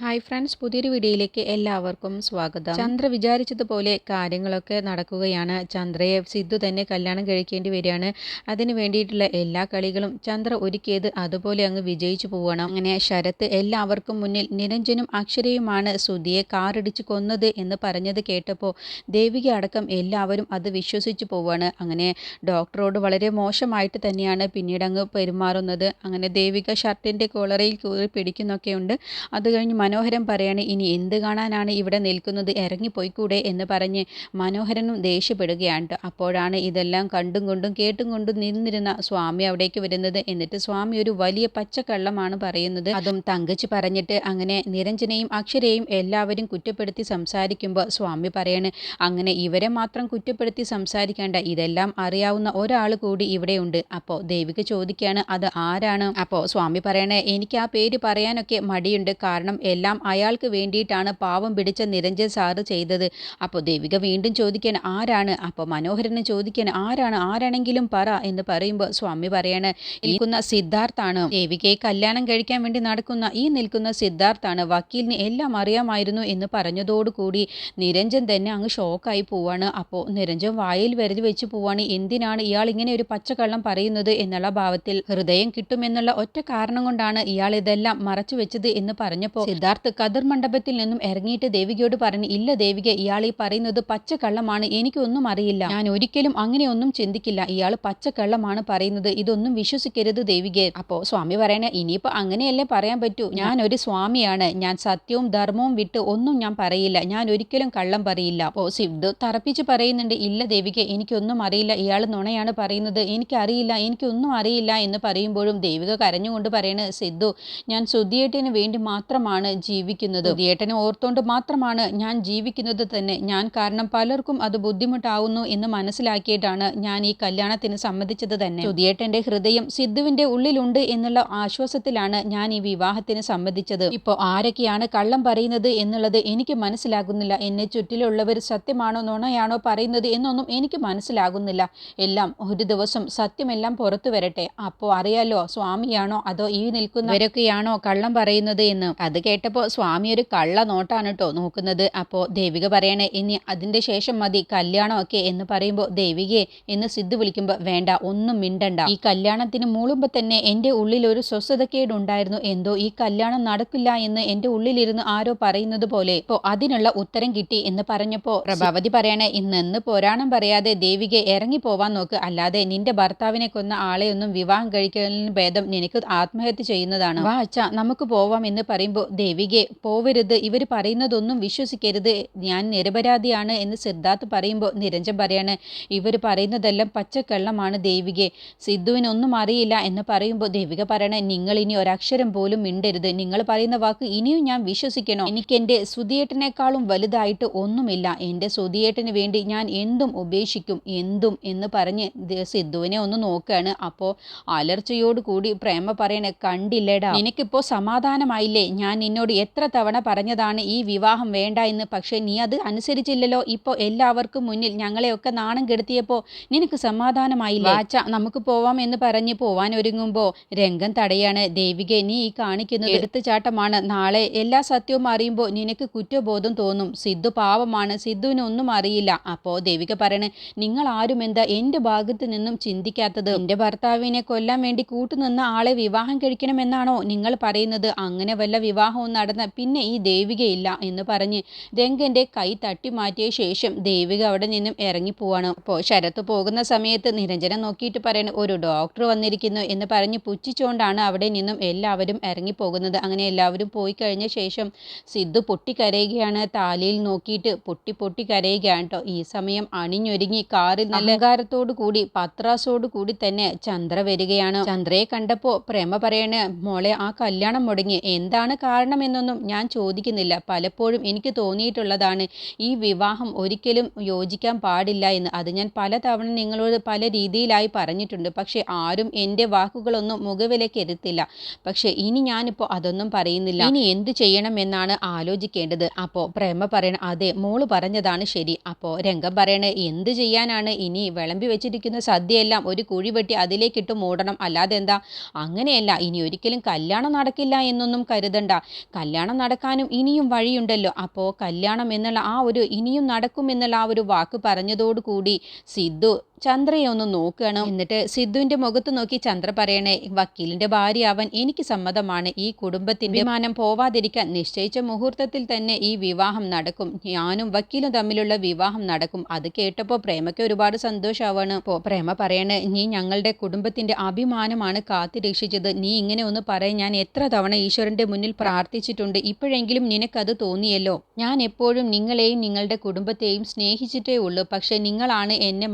Hi friends പുതിയൊരു വീഡിയോയിലേക്ക് എല്ലാവർക്കും സ്വാഗതം. ചന്ദ്ര വിചാരിച്ചതുപോലെ കാര്യങ്ങളൊക്കെ നടക്കുകയാണ്. ചന്ദ്രയെ സിദ്ധു തന്നെ കല്യാണം കഴിക്കേണ്ടി വരികയാണ്. അതിന് വേണ്ടിയിട്ടുള്ള എല്ലാ കളികളും ചന്ദ്ര ഒരുക്കിയത് അതുപോലെ അങ്ങ് വിജയിച്ചു പോവണം അങ്ങനെ ശരത്ത് എല്ലാവർക്കും മുന്നിൽ നിരഞ്ജനും അക്ഷരയുമാണ് സുധിയെ കാറിടിച്ച് കൊന്നത് എന്ന് പറഞ്ഞത് കേട്ടപ്പോൾ ദേവിക അടക്കം എല്ലാവരും അത് വിശ്വസിച്ചു പോവാണ് അങ്ങനെ ഡോക്ടറോട് വളരെ മോശമായിട്ട് തന്നെയാണ് പിന്നീട് അങ്ങ് പെരുമാറുന്നത്. അങ്ങനെ ദേവിക ഷർട്ടിന്റെ കോളറയിൽ കയറി പിടിക്കുന്നൊക്കെയുണ്ട്. അത് കഴിഞ്ഞ് മനോഹരൻ പറയാണ് ഇനി എന്ത് കാണാനാണ് ഇവിടെ നിൽക്കുന്നത്? ഇറങ്ങിപ്പോയിക്കൂടെ? എന്ന് പറഞ്ഞ് മനോഹരനും ദേഷ്യപ്പെടുകയാണ് അപ്പോഴാണ് ഇതെല്ലാം കണ്ടും കൊണ്ടും കേട്ടും കൊണ്ടും നിന്നിരുന്ന സ്വാമി അവിടേക്ക് വരുന്നത്. എന്നിട്ട് സ്വാമി ഒരു വലിയ പച്ചക്കള്ളമാണ് പറയുന്നത്. അതും തങ്കച്ചു പറഞ്ഞിട്ട് അങ്ങനെ നിരഞ്ജനയും അക്ഷരയും എല്ലാവരും കുറ്റപ്പെടുത്തി സംസാരിക്കുമ്പോൾ സ്വാമി പറയാണ് അങ്ങനെ ഇവരെ മാത്രം കുറ്റപ്പെടുത്തി സംസാരിക്കേണ്ട. ഇതെല്ലാം അറിയാവുന്ന ഒരാൾ കൂടി ഇവിടെയുണ്ട് അപ്പോൾ ദേവിക ചോദിക്കുകയാണ് അത് ആരാണ്? അപ്പോൾ സ്വാമി പറയണേ എനിക്ക് ആ പേര് പറയാനൊക്കെ മടിയുണ്ട്. കാരണം എല്ലാം അയാൾക്ക് വേണ്ടിയിട്ടാണ് പാവം പിടിച്ച നിരഞ്ജൻ സാറ് ചെയ്തത്. അപ്പോൾ ദേവിക വീണ്ടും ചോദിക്കാൻ ആരാണ്? അപ്പോൾ മനോഹരന് ചോദിക്കാൻ ആരാണ്? ആരാണെങ്കിലും പറ എന്ന് പറയുമ്പോൾ സ്വാമി പറയാണ് നിൽക്കുന്ന സിദ്ധാർത്ഥാണ്. ദേവികയെ കല്യാണം കഴിക്കാൻ വേണ്ടി നടക്കുന്ന ഈ നിൽക്കുന്ന സിദ്ധാർത്ഥാണ്. വക്കീലിന് എല്ലാം അറിയാമായിരുന്നു എന്ന് പറഞ്ഞതോടുകൂടി നിരഞ്ജൻ തന്നെ അങ്ങ് ഷോക്കായി പോവാണ്. അപ്പോൾ നിരഞ്ജൻ വായിൽ വരതി വെച്ച് പോവാണ് എന്തിനാണ് ഇയാൾ ഇങ്ങനെ ഒരു പച്ചക്കള്ളം പറയുന്നത്? എന്നുള്ള ഭാവത്തിൽ ഹൃദയം കിട്ടുമെന്നുള്ള ഒറ്റ കാരണം കൊണ്ടാണ് ഇയാൾ ഇതെല്ലാം മറച്ചു വെച്ചത് എന്ന് പറഞ്ഞപ്പോൾ സിദ്ധാർത്ഥ് കതിർ മണ്ഡപത്തിൽ നിന്നും ഇറങ്ങിയിട്ട് ദേവികയോട് പറഞ്ഞു ഇല്ല ദേവിക ഇയാൾ ഈ പറയുന്നത് പച്ചക്കള്ളമാണ് എനിക്കൊന്നും അറിയില്ല. ഞാൻ ഒരിക്കലും അങ്ങനെയൊന്നും ചിന്തിക്കില്ല. ഇയാൾ പച്ചക്കള്ളമാണ് പറയുന്നത്. ഇതൊന്നും വിശ്വസിക്കരുത് ദേവികെ അപ്പോ സ്വാമി പറയണ ഇനിയിപ്പോ അങ്ങനെയല്ലേ പറയാൻ പറ്റൂ? ഞാൻ ഒരു സ്വാമിയാണ്. ഞാൻ സത്യവും ധർമ്മവും വിട്ട് ഒന്നും ഞാൻ പറയില്ല. ഞാൻ ഒരിക്കലും കള്ളം പറയില്ല. അപ്പോ സിദ്ധു തറപ്പിച്ച് പറയുന്നുണ്ട് ഇല്ല ദേവിക എനിക്കൊന്നും അറിയില്ല. ഇയാൾ നുണയാണ് പറയുന്നത്. എനിക്കറിയില്ല. എനിക്കൊന്നും അറിയില്ല. എന്ന് പറയുമ്പോഴും ദേവിക കരഞ്ഞുകൊണ്ട് പറയണ സിദ്ധു ഞാൻ ശുദ്ധിയേട്ടിന് വേണ്ടി മാത്രമാണ് ജീവിക്കുന്നത്. ഏട്ടനെ ഓർത്തോണ്ട് മാത്രമാണ് ഞാൻ ജീവിക്കുന്നത് തന്നെ. ഞാൻ കാരണം പലർക്കും അത് ബുദ്ധിമുട്ടാവുന്നു എന്ന് മനസ്സിലാക്കിയിട്ടാണ് ഞാൻ ഈ കല്യാണത്തിന് സമ്മതിച്ചത് തന്നെ. സുധിയേട്ടന്റെ ഹൃദയം സിദ്ധുവിന്റെ ഉള്ളിലുണ്ട് എന്നുള്ള ആശ്വാസത്തിലാണ് ഞാൻ ഈ വിവാഹത്തിന് സമ്മതിച്ചത്. ഇപ്പോൾ ആരൊക്കെയാണ് കള്ളം പറയുന്നത് എന്നുള്ളത് എനിക്ക് മനസ്സിലാകുന്നില്ല. എന്നെ ചുറ്റിലുള്ളവർ സത്യമാണോ നുണയാണോ പറയുന്നത് എന്നൊന്നും എനിക്ക് മനസ്സിലാകുന്നില്ല. എല്ലാം ഒരു ദിവസം സത്യമെല്ലാം പുറത്തു വരട്ടെ. അപ്പോൾ അറിയാലോ സ്വാമിയാണോ അതോ ഈ നിൽക്കുന്നവരൊക്കെയാണോ കള്ളം പറയുന്നത് എന്ന്? അത് കേട്ടപ്പോൾ സ്വാമി ഒരു കള്ള നോട്ടാണ് കേട്ടോ നോക്കുന്നത്. അപ്പോൾ ദേവിക പറയണേ ഇനി അതിന്റെ ശേഷം മതി കല്യാണമൊക്കെ എന്ന് പറയുമ്പോൾ ദേവികയെ എന്ന് സിദ്ധു വിളിക്കുമ്പോൾ വേണ്ട ഒന്നും മിണ്ടണ്ട. ഈ കല്യാണത്തിന് മൂളുമ്പോൾ തന്നെ എന്റെ ഉള്ളിൽ ഒരു സ്വസ്ഥതക്കേട് ഉണ്ടായിരുന്നു. എന്തോ ഈ കല്യാണം നടക്കില്ല എന്ന് എന്റെ ഉള്ളിലിരുന്ന് ആരോ പറയുന്നത് പോലെ. ഇപ്പോൾ അതിനുള്ള ഉത്തരം കിട്ടി എന്ന് പറഞ്ഞപ്പോൾ പ്രഭാവതി പറയണേ ഇന്നെന്ന് പുരാണം പറയാതെ ദേവിക ഇറങ്ങി പോവാൻ നോക്ക്. അല്ലാതെ നിന്റെ ഭർത്താവിനെ കൊന്ന ആളെയൊന്നും വിവാഹം കഴിക്കലിന് ഭേദം നിനക്ക് ആത്മഹത്യ ചെയ്യുന്നതാണ്. വാ അച്ഛ നമുക്ക് പോവാം എന്ന് പറയുമ്പോൾ ദേവികെ പോവരുത് ഇവർ പറയുന്നതൊന്നും വിശ്വസിക്കരുത്. ഞാൻ നിരപരാധിയാണ് എന്ന് സിദ്ധാർത്ഥ് പറയുമ്പോൾ നിരഞ്ജൻ പറയാണ് ഇവർ പറയുന്നതെല്ലാം പച്ചക്കള്ളമാണ് ദേവികെ. സിദ്ധുവിനൊന്നും അറിയില്ല എന്ന് പറയുമ്പോൾ ദേവിക പറയണ നിങ്ങൾ ഇനി ഒരക്ഷരം പോലും മിണ്ടരുത്. നിങ്ങൾ പറയുന്ന വാക്ക് ഇനിയും ഞാൻ വിശ്വസിക്കണോ? എനിക്ക് എന്റെ സുധിയേട്ടനേക്കാളും വലുതായിട്ട് ഒന്നുമില്ല. എന്റെ സുധിയേട്ടന് വേണ്ടി ഞാൻ എന്തും ഉപേക്ഷിക്കും. എന്തും എന്ന് പറഞ്ഞ് സിദ്ധുവിനെ ഒന്ന് നോക്കുകയാണ് അപ്പോൾ അലർച്ചയോട് കൂടി പ്രേമ പറയണ കണ്ടില്ലേടാ നിനക്കിപ്പോൾ സമാധാനമായില്ലേ? ഞാൻ നിന്നോട് എത്ര തവണ പറഞ്ഞതാണ് ഈ വിവാഹം വേണ്ട എന്ന്. പക്ഷേ നീ അത് അനുസരിച്ചില്ലല്ലോ. ഇപ്പോൾ എല്ലാവർക്കും മുന്നിൽ ഞങ്ങളെയൊക്കെ നാണം കെടുത്തിയപ്പോൾ നിനക്ക് സമാധാനമായില്ല? ആച്ച നമുക്ക് പോവാം എന്ന് പറഞ്ഞ് പോവാൻ ഒരുങ്ങുമ്പോൾ രംഗം തടയാണ്. ദേവിക നീ ഈ കാണിക്കുന്നത് എടുത്തുചാട്ടമാണ്. നാളെ എല്ലാ സത്യവും അറിയുമ്പോൾ നിനക്ക് കുറ്റബോധം തോന്നും. സിദ്ധു പാവമാണ്. സിദ്ധുവിന് ഒന്നും അറിയില്ല. അപ്പോൾ ദേവിക പറയണേ നിങ്ങൾ ആരും എന്താ എന്റെ ഭാഗത്ത് നിന്നും ചിന്തിക്കാത്തത്? എന്റെ ഭർത്താവിനെ കൊല്ലാൻ വേണ്ടി കൂട്ടുനിന്ന ആളെ വിവാഹം കഴിക്കണമെന്നാണോ നിങ്ങൾ പറയുന്നത്? അങ്ങനെ വല്ല വിവാഹവും നടന്ന പിന്നെ ഈ ദേവികയില്ല എന്ന് പറഞ്ഞ് രംഗന്റെ കൈ തട്ടി മാറ്റിയ ശേഷം ദേവിക അവിടെ നിന്നും ഇറങ്ങിപ്പോവാണ് അപ്പോൾ ശരത്ത് പോകുന്ന സമയത്ത് നിരഞ്ജന നോക്കിയിട്ട് പറയണ ഒരു ഡോക്ടർ വന്നിരിക്കുന്നു എന്ന് പറഞ്ഞ് പുച്ഛിച്ചുകൊണ്ടാണ് അവിടെ നിന്നും എല്ലാവരും ഇറങ്ങിപ്പോകുന്നത് അങ്ങനെ എല്ലാവരും പോയി കഴിഞ്ഞ ശേഷം സിദ്ധു പൊട്ടിക്കരയുകയാണ്. താലിയിൽ നോക്കിയിട്ട് പൊട്ടി പൊട്ടി കരയുകയാണ് കേട്ടോ. ഈ സമയം അണിഞ്ഞൊരുങ്ങി കാറിൽ അലങ്കാരത്തോടു കൂടി പത്രാസോടു കൂടി തന്നെ ചന്ദ്ര വരികയാണ്. ചന്ദ്രയെ കണ്ടപ്പോൾ പ്രേമ പറയണ മോളെ ആ കല്യാണം മുടങ്ങി. എന്താണ് കാരണമെന്നൊന്നും ഞാൻ ചോദിക്കുന്നില്ല. പലപ്പോഴും എനിക്ക് തോന്നിയിട്ടുള്ളതാണ് ഈ വിവാഹം ഒരിക്കലും യോജിക്കാൻ പാടില്ല എന്ന്. അത് ഞാൻ പലതവണ നിങ്ങളോട് പല രീതിയിലായി പറഞ്ഞിട്ടുണ്ട്. പക്ഷേ ആരും എന്റെ വാക്കുകളൊന്നും മുഖവിലക്കെരുത്തില്ല പക്ഷേ ഇനി ഞാനിപ്പോൾ അതൊന്നും പറയുന്നില്ല. ഇനി എന്ത് ചെയ്യണമെന്നാണ് ആലോചിക്കേണ്ടത്. അപ്പോൾ പ്രേമ പറയണ അതെ മോൾ പറഞ്ഞതാണ് ശരി. അപ്പോൾ രംഗം പറയണ എന്ത് ചെയ്യാനാണ് ഇനി വിളമ്പി വെച്ചിരിക്കുന്ന സദ്യയെല്ലാം ഒരു കുഴി വെട്ടി അതിലേക്കിട്ട് മൂടണം. അല്ലാതെ എന്താ അങ്ങനെയല്ല. ഇനി ഒരിക്കലും കല്യാണം നടക്കില്ല എന്നൊന്നും കരുതണ്ട. കല്യാണം നടക്കാനും ഇനിയും വഴിയുണ്ടല്ലോ. അപ്പോൾ കല്യാണം എന്നുള്ള ആ ഒരു ഇനിയും നടക്കും എന്നുള്ള ആ ഒരു വാക്ക് പറഞ്ഞതോടുകൂടി സിദ്ധു ചന്ദ്രയെ ഒന്ന് നോക്കുകയാണ് എന്നിട്ട് സിദ്ധുവിന്റെ മുഖത്ത് നോക്കി ചന്ദ്ര പറയണേ വക്കീലിന്റെ ഭാര്യ അവൻ എനിക്ക് സമ്മതമാണ്. ഈ കുടുംബത്തിന്റെ വിമാനം പോവാതിരിക്കാൻ നിശ്ചയിച്ച മുഹൂർത്തത്തിൽ തന്നെ ഈ വിവാഹം നടക്കും. ഞാനും വക്കീലും തമ്മിലുള്ള വിവാഹം നടക്കും. അത് കേട്ടപ്പോൾ പ്രേമയ്ക്ക് ഒരുപാട് സന്തോഷമാവാണ് പ്രേമ പറയണേ നീ ഞങ്ങളുടെ കുടുംബത്തിന്റെ അഭിമാനമാണ് കാത്തു രക്ഷിച്ചത് നീ ഇങ്ങനെ ഒന്ന് പറയാൻ ഞാൻ എത്ര തവണ ഈശ്വരന്റെ മുന്നിൽ പ്രാർത്ഥിച്ചിട്ടുണ്ട്. ഇപ്പോഴെങ്കിലും നിനക്കത് തോന്നിയല്ലോ. ഞാൻ എപ്പോഴും നിങ്ങളെയും നിങ്ങളുടെ കുടുംബത്തെയും സ്നേഹിച്ചിട്ടേ ഉള്ളൂ. പക്ഷെ നിങ്ങളാണ് എന്നെ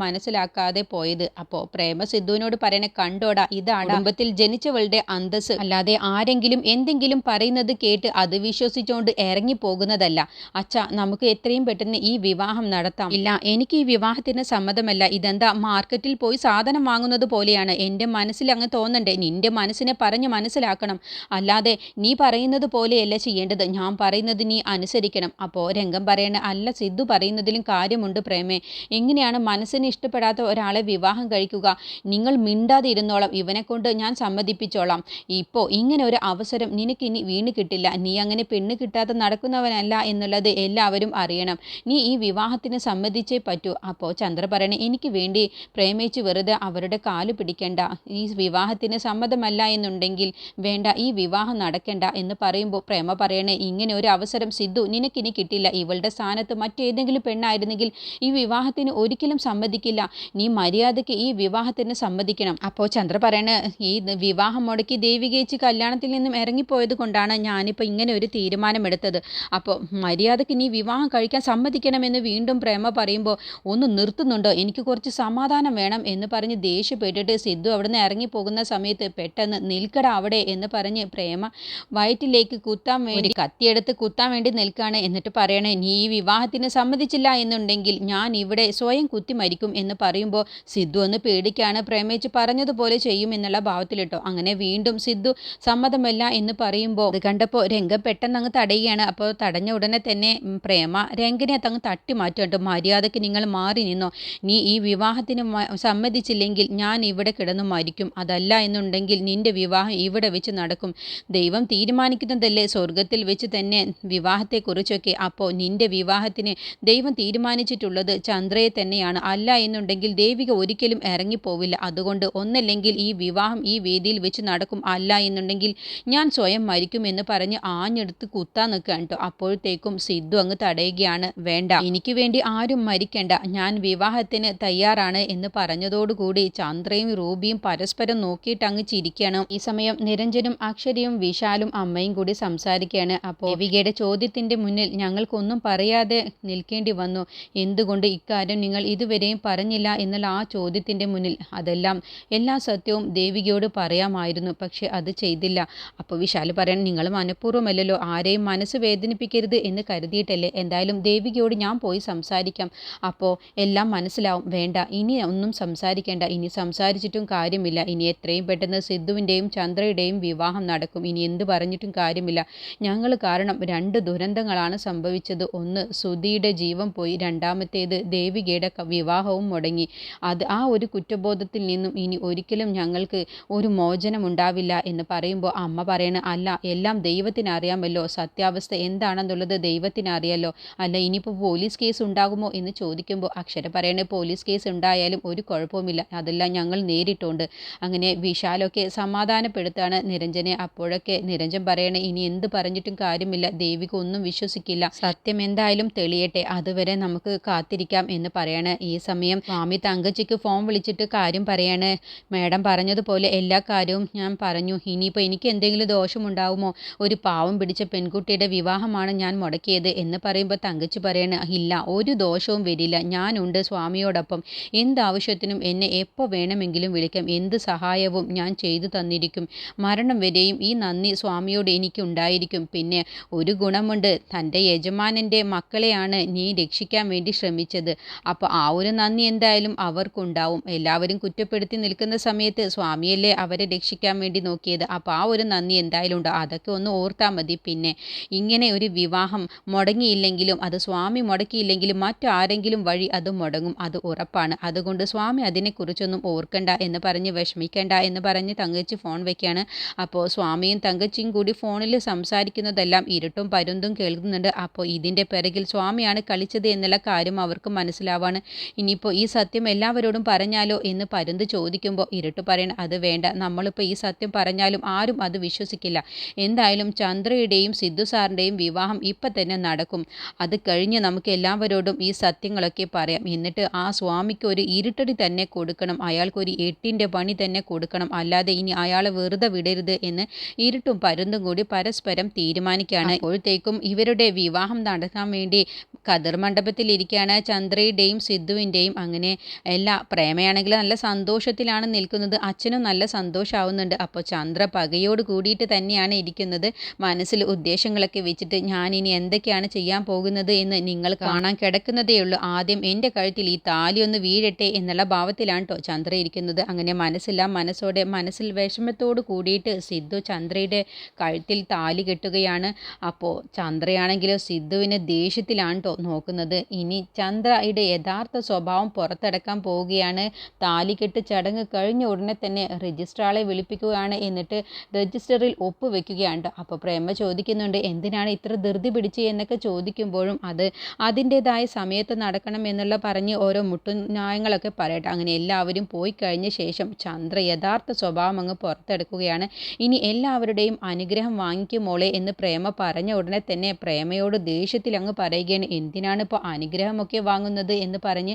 മനസ്സിലാക്കാതെ പോയത്. അപ്പോ പ്രേമ സിദ്ധുവിനോട് പറയണ കണ്ടോടാ ഇതാണ് കുടുംബത്തിൽ ജനിച്ചവളുടെ അന്തസ് അല്ലാതെ ആരെങ്കിലും എന്തെങ്കിലും പറയുന്നത് കേട്ട് അത് വിശ്വസിച്ചുകൊണ്ട് ഇറങ്ങി പോകുന്നതല്ല അച്ഛ നമുക്ക് എത്രയും പെട്ടെന്ന് ഈ വിവാഹം നടത്താം. ഇല്ല എനിക്ക് ഈ വിവാഹത്തിന് സമ്മതമല്ല. ഇതെന്താ മാർക്കറ്റിൽ പോയി സാധനം വാങ്ങുന്നത് പോലെയാണ്. എന്റെ മനസ്സിൽ അങ്ങ് തോന്നണ്ടേ? നിന്റെ മനസ്സിനെ പറഞ്ഞ് മനസ്സിലാക്കണം. അല്ലാതെ നീ പറയുന്നത് പോലെയല്ല ചെയ്യേണ്ടത്. ഞാൻ പറയുന്നത് നീ അനുസരിക്കണം. അപ്പോ രംഗം പറയണ അല്ല സിദ്ധു പറയുന്നതിലും കാര്യമുണ്ട് പ്രേമേ. എങ്ങനെയാണ് മനസ്സിന് ഇഷ്ടപ്പെടാത്ത ഒരാളെ വിവാഹം കഴിക്കുക. നിങ്ങൾ മിണ്ടാതെ ഇരുന്നോളാം ഇവനെ കൊണ്ട് ഞാൻ സമ്മതിപ്പിച്ചോളാം. ഇപ്പോൾ ഇങ്ങനെ ഒരു അവസരം നിനക്കിനി വീണ് കിട്ടില്ല. നീ അങ്ങനെ പെണ്ണ് കിട്ടാതെ നടക്കുന്നവനല്ല എന്നുള്ളത് എല്ലാവരും അറിയണം. നീ ഈ വിവാഹത്തിന് സമ്മതിച്ചേ പറ്റൂ. അപ്പോൾ ചന്ദ്ര പറയണേ എനിക്ക് വേണ്ടി പ്രേമിച്ച് വെറുതെ അവരുടെ കാൽ പിടിക്കേണ്ട. ഈ വിവാഹത്തിന് സമ്മതമല്ല എന്നുണ്ടെങ്കിൽ വേണ്ട. ഈ വിവാഹം നടക്കേണ്ട. എന്ന് പറയുമ്പോൾ പ്രേമ പറയണേ ഇങ്ങനെ ഒരു അവസരം സിദ്ധു നിനക്കിനി കിട്ടില്ല. ഇവളുടെ സ്ഥാനത്ത് മറ്റേതെങ്കിലും പെണ്ണായിരുന്നെങ്കിൽ ഈ വിവാഹത്തിന് ഒരിക്കലും സമ്മതിക്കില്ല. നീ മര്യാദയ്ക്ക് ഈ വിവാഹത്തിന് സമ്മതിക്കണം. അപ്പോൾ ചന്ദ്ര പറയണ ഈ വിവാഹം മുടക്കി ദേവികേച്ചി കല്യാണത്തിൽ നിന്നും ഇറങ്ങിപ്പോയത് കൊണ്ടാണ് ഞാനിപ്പോൾ ഇങ്ങനെ ഒരു തീരുമാനമെടുത്തത്. അപ്പോൾ മര്യാദയ്ക്ക് നീ വിവാഹം കഴിക്കാൻ സമ്മതിക്കണമെന്ന് വീണ്ടും പ്രേമ പറയുമ്പോൾ ഒന്ന് നിർത്തുന്നുണ്ടോ? എനിക്ക് കുറച്ച് സമാധാനം വേണം എന്ന് പറഞ്ഞ് ദേഷ്യപ്പെട്ടിട്ട് സിദ്ധു അവിടെ നിന്ന് ഇറങ്ങിപ്പോകുന്ന സമയത്ത് പെട്ടെന്ന് നിൽക്കട അവിടെ എന്ന് പറഞ്ഞ് പ്രേമ വയറ്റിലേക്ക് കുത്താൻ വേണ്ടി കത്തിയെടുത്ത് കുത്താൻ വേണ്ടി നിൽക്കുകയാണ് എന്നിട്ട് പറയണേ നീ ഈ വിവാഹത്തിന് സമ്മതിച്ചില്ല എന്നുണ്ടെങ്കിൽ ഞാൻ ഇവിടെ സ്വയം കുത്തി മരിക്കും എന്ന് പറയുമ്പോൾ സിദ്ധു ഒന്ന് പേടിക്കാണ് പ്രേമിച്ച് പറഞ്ഞതുപോലെ ചെയ്യും എന്നുള്ള ഭാവത്തിലിട്ടോ അങ്ങനെ വീണ്ടും സിദ്ധു സമ്മതമല്ല എന്ന് പറയുമ്പോൾ അത് കണ്ടപ്പോൾ രംഗം പെട്ടെന്ന് അങ്ങ് തടയുകയാണ്. അപ്പോൾ തടഞ്ഞ ഉടനെ തന്നെ പ്രേമ രംഗനെ അതങ്ങ് തട്ടി മാറ്റുണ്ട് മര്യാദയ്ക്ക് നിങ്ങൾ മാറി നിന്നോ. നീ ഈ വിവാഹത്തിന് സമ്മതിച്ചില്ലെങ്കിൽ ഞാൻ ഇവിടെ കിടന്നു മരിക്കും. അതല്ല എന്നുണ്ടെങ്കിൽ നിന്റെ വിവാഹം ഇവിടെ വെച്ച് നടക്കും. ദൈവം തീരുമാനിക്കുന്നതല്ലേ? സ്വർഗത്തിൽ വെച്ച് തന്നെ വിവാഹത്തെക്കുറിച്ചൊക്കെ. അപ്പോൾ നിന്റെ വിവാഹത്തിന് ദൈവം തീരുമാനിച്ചിട്ടുള്ളത് ചന്ദ്രയെ തന്നെയാണ്. അല്ല എന്നുണ്ടെങ്കിൽ ദേവിക ഒരിക്കലും ഇറങ്ങിപ്പോവില്ല. അതുകൊണ്ട് ഒന്നല്ലെങ്കിൽ ഈ വിവാഹം ഈ വേദിയിൽ വെച്ച് നടക്കും അല്ല എന്നുണ്ടെങ്കിൽ ഞാൻ സ്വയം മരിക്കുമെന്ന് പറഞ്ഞ് ആഞ്ഞെടുത്ത് കുത്താൻ നിൽക്കുകയാണ് കേട്ടോ. അപ്പോഴത്തേക്കും സിദ്ധു അങ്ങ് തടയുകയാണ്. വേണ്ട എനിക്ക് വേണ്ടി ആരും മരിക്കേണ്ട. ഞാൻ വിവാഹത്തിന് തയ്യാറാണ് എന്ന് പറഞ്ഞതോടുകൂടി ചന്ദ്രയും റൂബിയും പരസ്പരം നോക്കിയിട്ട് അങ്ങ് ചിരിക്കണം. ഈ സമയം നിരഞ്ജനും അക്ഷരയും വിശാലും അമ്മയും കൂടി സംസാരിക്കുകയാണ്. അപ്പോൾ ദേവികയുടെ ചോദ്യത്തിന്റെ മുന്നിൽ ഞങ്ങൾക്കൊന്നും പറയാതെ നിൽക്കേണ്ടി വന്നു. എന്തുകൊണ്ട് ഇക്കാര്യം നിങ്ങൾ ഇതുവരെയും പറഞ്ഞില്ല? എന്നുള്ള ആ ചോദ്യത്തിന്റെ മുന്നിൽ അതെല്ലാം എല്ലാ സത്യവും ദേവികയോട് പറയാമായിരുന്നു. പക്ഷെ അത് ചെയ്തില്ല. അപ്പോൾ വിശാൽ പറയാൻ നിങ്ങൾ മനഃപൂർവമല്ലല്ലോ. ആരെയും മനസ്സ് വേദനിപ്പിക്കരുത് എന്ന് കരുതിയിട്ടല്ലേ? എന്തായാലും ദേവികയോട് ഞാൻ പോയി സംസാരിക്കാം. അപ്പോൾ എല്ലാം മനസ്സിലാവും. വേണ്ട ഇനി ഒന്നും സംസാരിക്കേണ്ട. ഇനി സംസാരിച്ചിട്ടും കാര്യമില്ല. ഇനി എത്രയും പെട്ടെന്ന് സിദ്ധുവിന്റെയും ചന്ദ്രയുടെയും വിവാഹം നടക്കും. ഇനി എന്ത് പറഞ്ഞിട്ടും കാര്യമില്ല. ഞങ്ങൾ കാരണം രണ്ട് ദുരന്തങ്ങളാണ് സംഭവിച്ചത്. ഒന്ന് സുധിയുടെ ജീവൻ പോയി. രണ്ടാമത്തേത് ദേവികയുടെ വിവാഹവും മുടങ്ങി. അത് ആ ഒരു കുറ്റബോധത്തിൽ നിന്നും ഇനി ഒരിക്കലും ഞങ്ങൾക്ക് ഒരു മോചനം ഉണ്ടാവില്ല എന്ന് പറയുമ്പോൾ അമ്മ പറയണ അല്ല എല്ലാം ദൈവത്തിന് അറിയാമല്ലോ. സത്യാവസ്ഥ എന്താണെന്നുള്ളത് ദൈവത്തിന് അറിയാലോ. അല്ല ഇനിയിപ്പോൾ പോലീസ് കേസ് ഉണ്ടാകുമോ? എന്ന് ചോദിക്കുമ്പോൾ അക്ഷര പറയണ പോലീസ് കേസ് ഉണ്ടായാലും ഒരു കുഴപ്പവുമില്ല. അതെല്ലാം ഞങ്ങൾ നേരിട്ടുണ്ട്. അങ്ങനെ വിശാലൊക്കെ സമാധാനപ്പെടുത്താണ് നിരഞ്ജനെ. അപ്പോഴൊക്കെ നിരഞ്ജൻ പറയണേ ഇനി എന്ത് പറഞ്ഞിട്ടും കാര്യമില്ല. ദേവിക ഒന്നും വിശ്വസിക്കില്ല. സത്യം എന്തായാലും തെളിയട്ടെ. അതുവരെ നമുക്ക് കാത്തിരിക്കാം എന്ന് പറയണേ ഈ സമയം സ്വാമി തങ്കച്ചിക്ക് ഫോൺ വിളിച്ചിട്ട് കാര്യം പറയാണ്. മാഡം പറഞ്ഞതുപോലെ എല്ലാ കാര്യവും ഞാൻ പറഞ്ഞു. ഇനിയിപ്പോൾ എനിക്ക് എന്തെങ്കിലും ദോഷമുണ്ടാവുമോ? ഒരു പാവം പിടിച്ച പെൺകുട്ടിയുടെ വിവാഹമാണ് ഞാൻ മുടക്കിയത് എന്ന് പറയുമ്പോൾ തങ്കച്ചി പറയണ. ഇല്ല ഒരു ദോഷവും വരില്ല. ഞാനുണ്ട് സ്വാമിയോടൊപ്പം. എന്താവശ്യത്തിനും എന്നെ എപ്പോൾ വേണമെങ്കിലും വിളിക്കാം. എന്ത് സഹായവും ഞാൻ ചെയ്തു തന്നിരിക്കും. മരണം വരെയും ഈ നന്ദി സ്വാമിയോട് എനിക്കുണ്ടായിരിക്കും. പിന്നെ ഒരു ഗുണമുണ്ട്. തന്റെ യജമാനന്റെ മക്കളെയാണ് നീ രക്ഷിക്കാൻ വേണ്ടി ശ്രമിച്ചത്. അപ്പോൾ ആ ഒരു നന്ദി എന്തായാലും എന്തായാലും അവർക്കുണ്ടാവും. എല്ലാവരും കുറ്റപ്പെടുത്തി നിൽക്കുന്ന സമയത്ത് സ്വാമിയല്ലേ അവരെ രക്ഷിക്കാൻ വേണ്ടി നോക്കിയത്? അപ്പോൾ ആ ഒരു നന്ദി എന്തായാലും ഉണ്ട്. അതൊക്കെ ഒന്ന് ഓർത്താൽ മതി. പിന്നെ ഇങ്ങനെ ഒരു വിവാഹം മുടങ്ങിയില്ലെങ്കിലും അത് സ്വാമി മുടക്കിയില്ലെങ്കിലും മറ്റാരെങ്കിലും വഴി അത് മുടങ്ങും. അത് ഉറപ്പാണ്. അതുകൊണ്ട് സ്വാമി അതിനെക്കുറിച്ചൊന്നും ഓർക്കണ്ട എന്ന് പറഞ്ഞ് വിഷമിക്കണ്ട എന്ന് പറഞ്ഞ് തങ്കച്ചി ഫോൺ വയ്ക്കുകയാണ് അപ്പോൾ സ്വാമിയും തങ്കച്ചിയും കൂടി ഫോണിൽ സംസാരിക്കുന്നതെല്ലാം ഇരുട്ടും പരുന്തും കേൾക്കുന്നുണ്ട്. അപ്പോൾ ഇതിന്റെ പിറകിൽ സ്വാമിയാണ് കളിച്ചത് എന്നുള്ള കാര്യം അവർക്ക് മനസ്സിലാവാണ്. ഇനിയിപ്പോൾ ഈ സത്യം എല്ലാവരോടും പറഞ്ഞാലോ എന്ന് പരുന്ത് ചോദിക്കുമ്പോൾ ഇരുട്ട് പറയണം. അത് വേണ്ട. നമ്മളിപ്പോൾ ഈ സത്യം പറഞ്ഞാലും ആരും അത് വിശ്വസിക്കില്ല. എന്തായാലും ചന്ദ്രയുടെയും സിദ്ധു സാറിന്റെയും വിവാഹം ഇപ്പം തന്നെ നടക്കും. അത് കഴിഞ്ഞ് നമുക്ക് എല്ലാവരോടും ഈ സത്യങ്ങളൊക്കെ പറയാം. എന്നിട്ട് ആ സ്വാമിക്ക് ഒരു ഇരുട്ടടി തന്നെ കൊടുക്കണം. അയാൾക്കൊരു എട്ടിന്റെ പണി തന്നെ കൊടുക്കണം. അല്ലാതെ ഇനി അയാളെ വെറുതെ വിടരുത് എന്ന് ഇരുട്ടും പരുന്തും കൂടി പരസ്പരം തീരുമാനിക്കുകയാണ്. അപ്പോഴത്തേക്കും ഇവരുടെ വിവാഹം നടക്കാൻ വേണ്ടി കതിർ മണ്ഡപത്തിലിരിക്കുകയാണ് ചന്ദ്രയുടെയും സിദ്ധുവിന്റെയും അങ്ങനെ എല്ലാ പ്രേമയാണെങ്കിൽ നല്ല സന്തോഷത്തിലാണ് നിൽക്കുന്നത്. അച്ഛനും നല്ല സന്തോഷമാവുന്നുണ്ട് അപ്പോൾ ചന്ദ്ര പകയോട് കൂടിയിട്ട് തന്നെയാണ് ഇരിക്കുന്നത്. മനസ്സിൽ ഉദ്ദേശങ്ങളൊക്കെ വെച്ചിട്ട് ഞാൻ ഇനി എന്തൊക്കെയാണ് ചെയ്യാൻ പോകുന്നത് എന്ന് നിങ്ങൾ കാണാൻ കിടക്കുന്നതേ ഉള്ളൂ. ആദ്യം എന്റെ കഴുത്തിൽ ഈ താലി ഒന്ന് വീഴട്ടെ എന്നുള്ള ഭാവത്തിലാണ് കേട്ടോ ചന്ദ്ര ഇരിക്കുന്നത്. അങ്ങനെ മനസ്സില്ല മനസ്സോടെ മനസ്സിൽ വിഷമത്തോട് കൂടിയിട്ട് സിദ്ധു ചന്ദ്രയുടെ കഴുത്തിൽ താലി കെട്ടുകയാണ്. അപ്പോൾ ചന്ദ്രയാണെങ്കിലോ സിദ്ധുവിനെ ദേഷ്യത്തിലാണ് കേട്ടോ നോക്കുന്നത്. ഇനി ചന്ദ്രയുടെ യഥാർത്ഥ സ്വഭാവം പുറത്തെടുക്കാൻ പോവുകയാണ്. താലികെട്ട് ചടങ്ങ് കഴിഞ്ഞ ഉടനെ തന്നെ രജിസ്ട്രാളെ വിളിപ്പിക്കുകയാണ്. എന്നിട്ട് രജിസ്റ്ററിൽ ഒപ്പ് വെക്കുകയാണ് അപ്പോൾ പ്രേമ ചോദിക്കുന്നുണ്ട് എന്തിനാണ് ഇത്ര ധൃതി പിടിച്ച് എന്നൊക്കെ ചോദിക്കുമ്പോഴും അത് അതിന്റെതായ സമയത്ത് നടക്കണം എന്നുള്ള പറഞ്ഞ് ഓരോ മുട്ടുന്യായങ്ങളൊക്കെ പറയട്ടെ. അങ്ങനെ എല്ലാവരും പോയി കഴിഞ്ഞ ശേഷം ചന്ദ്ര യഥാർത്ഥ സ്വഭാവം അങ്ങ് പുറത്തെടുക്കുകയാണ്. ഇനി എല്ലാവരുടെയും അനുഗ്രഹം വാങ്ങിക്കുമോളെ എന്ന് പ്രേമ പറഞ്ഞ ഉടനെ തന്നെ പ്രേമയോട് ദേഷ്യത്തിൽ അങ്ങ് പറയുകയാണ്. എന്തിനാണ് ഇപ്പോൾ അനുഗ്രഹമൊക്കെ വാങ്ങുന്നത് എന്ന് പറഞ്ഞ്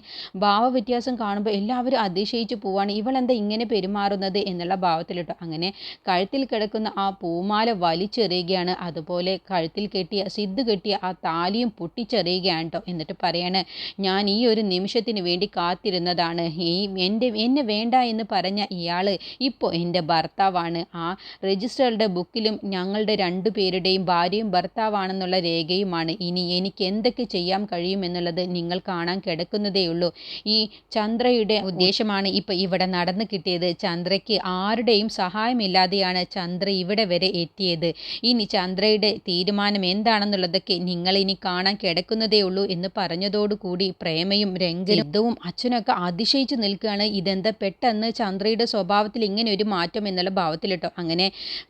ഭാവവ്യത്യാസം കാണുമ്പോൾ എല്ലാവരും അതിശയിച്ച് പോവാണ്. ഇവളെന്താ ഇങ്ങനെ പെരുമാറുന്നത് എന്നുള്ള ഭാവത്തിലിട്ടോ. അങ്ങനെ കഴുത്തിൽ കിടക്കുന്ന ആ പൂമാല വലിച്ചെറിയുകയാണ്. അതുപോലെ കഴുത്തിൽ കെട്ടിയ സിദ്ധ് കെട്ടിയ ആ താലിയും പൊട്ടിച്ചെറിയുകയാണ് കേട്ടോ എന്നിട്ട് പറയാണ് ഞാൻ ഈ ഒരു നിമിഷത്തിന് വേണ്ടി കാത്തിരുന്നതാണ്. ഈ എന്റെ എന്നെ വേണ്ട എന്ന് പറഞ്ഞ ഇയാൾ ഇപ്പോൾ എന്റെ ഭർത്താവാണ്. ആ രജിസ്റ്ററുടെ ബുക്കിലും ഞങ്ങളുടെ രണ്ടു പേരുടെയും ഭാര്യയും ഭർത്താവാണെന്നുള്ള രേഖയുമാണ്. ഇനി എനിക്ക് എന്തൊക്കെ ചെയ്യാൻ കഴിയുമെന്നുള്ളത് നിങ്ങൾ കാണാൻ കിടക്കുന്നതേയുള്ളൂ. ഈ ചന്ദ്രയുടെ ഉദ്ദേശമാണ് ഇപ്പോൾ ഇവിടെ നടന്നു കിട്ടിയത്. ചന്ദ്രയ്ക്ക് ആരുടെയും സഹായമില്ലാതെയാണ് ചന്ദ്ര ഇവിടെ വരെ എത്തിയത്. ഇനി ചന്ദ്രയുടെ തീരുമാനം എന്താണെന്നുള്ളതൊക്കെ നിങ്ങൾ ഇനി കാണാൻ കിടക്കുന്നതേ ഉള്ളൂ എന്ന് പറഞ്ഞതോടുകൂടി പ്രേമയും രംഗവും അച്ഛനൊക്കെ അതിശയിച്ചു നിൽക്കുകയാണ്. ഇതെന്താ പെട്ടെന്ന് ചന്ദ്രയുടെ സ്വഭാവത്തിൽ ഇങ്ങനെ ഒരു മാറ്റം എന്നുള്ള ഭാവത്തിലിട്ടോ? അങ്ങനെ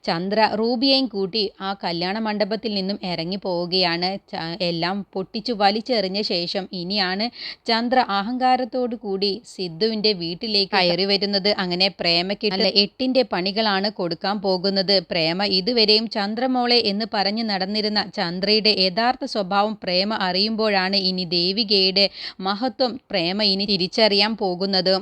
ചന്ദ്ര റൂബിയെയും കൂട്ടി ആ കല്യാണ മണ്ഡപത്തിൽ നിന്നും ഇറങ്ങി പോവുകയാണ്. എല്ലാം പൊട്ടിച്ചു വലിച്ചെറിഞ്ഞ ശേഷം ഇനിയാണ് ചന്ദ്ര അഹങ്കാരത്തോടു കൂടി സിദ്ധുവിന്റെ വീട്ടിലേക്ക് കയറി വരുന്നത് അങ്ങനെ പ്രേമയ്ക്ക് എട്ടിന്റെ പണികളാണ് കൊടുക്കാൻ പോകുന്നത്. പ്രേമ ഇതുവരെയും ചന്ദ്രമോളെ എന്ന് പറഞ്ഞു നടന്നിരുന്ന ചന്ദ്രയുടെ യഥാർത്ഥ സ്വഭാവം പ്രേമ അറിയുമ്പോഴാണ് ഇനി ദേവികയുടെ മഹത്വം പ്രേമ ഇനി തിരിച്ചറിയാൻ പോകുന്നത്.